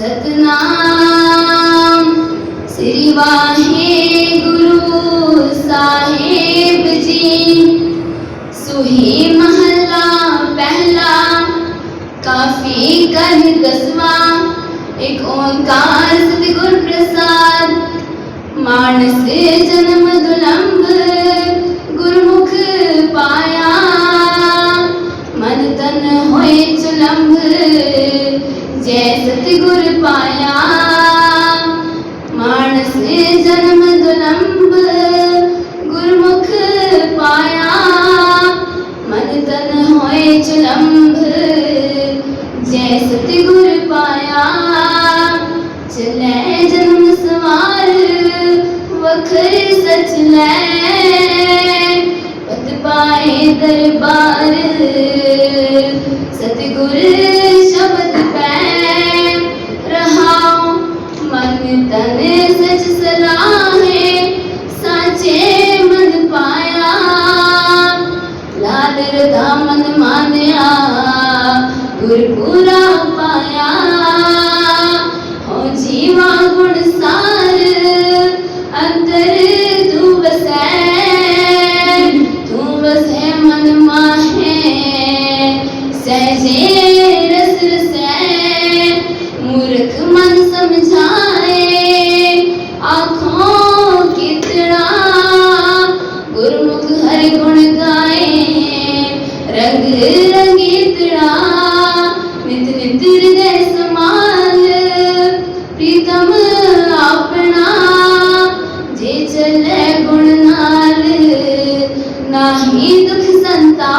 सतनाम। श्री वाहे गुरु साहेब जी। सुहे महला पहला, काफ़ी कह दसवा। एक ओंकार सतगुर प्रसाद मानस जन्म दुलंब सतगुर पाया। मानस जन्म जन्म गुरमुख पाया। मन तन होए चलम्ब जय सतगुर पाया। चले जन्म सवार, वखर सच ले पत पाए दरबार सुख पाया हो जीवा गुण सार बस तू बस मन माहे, सहजे मूर्ख मन समझाए, आँखों कितना गुरमुख हर गुण गाए, रंग गुण नाल संता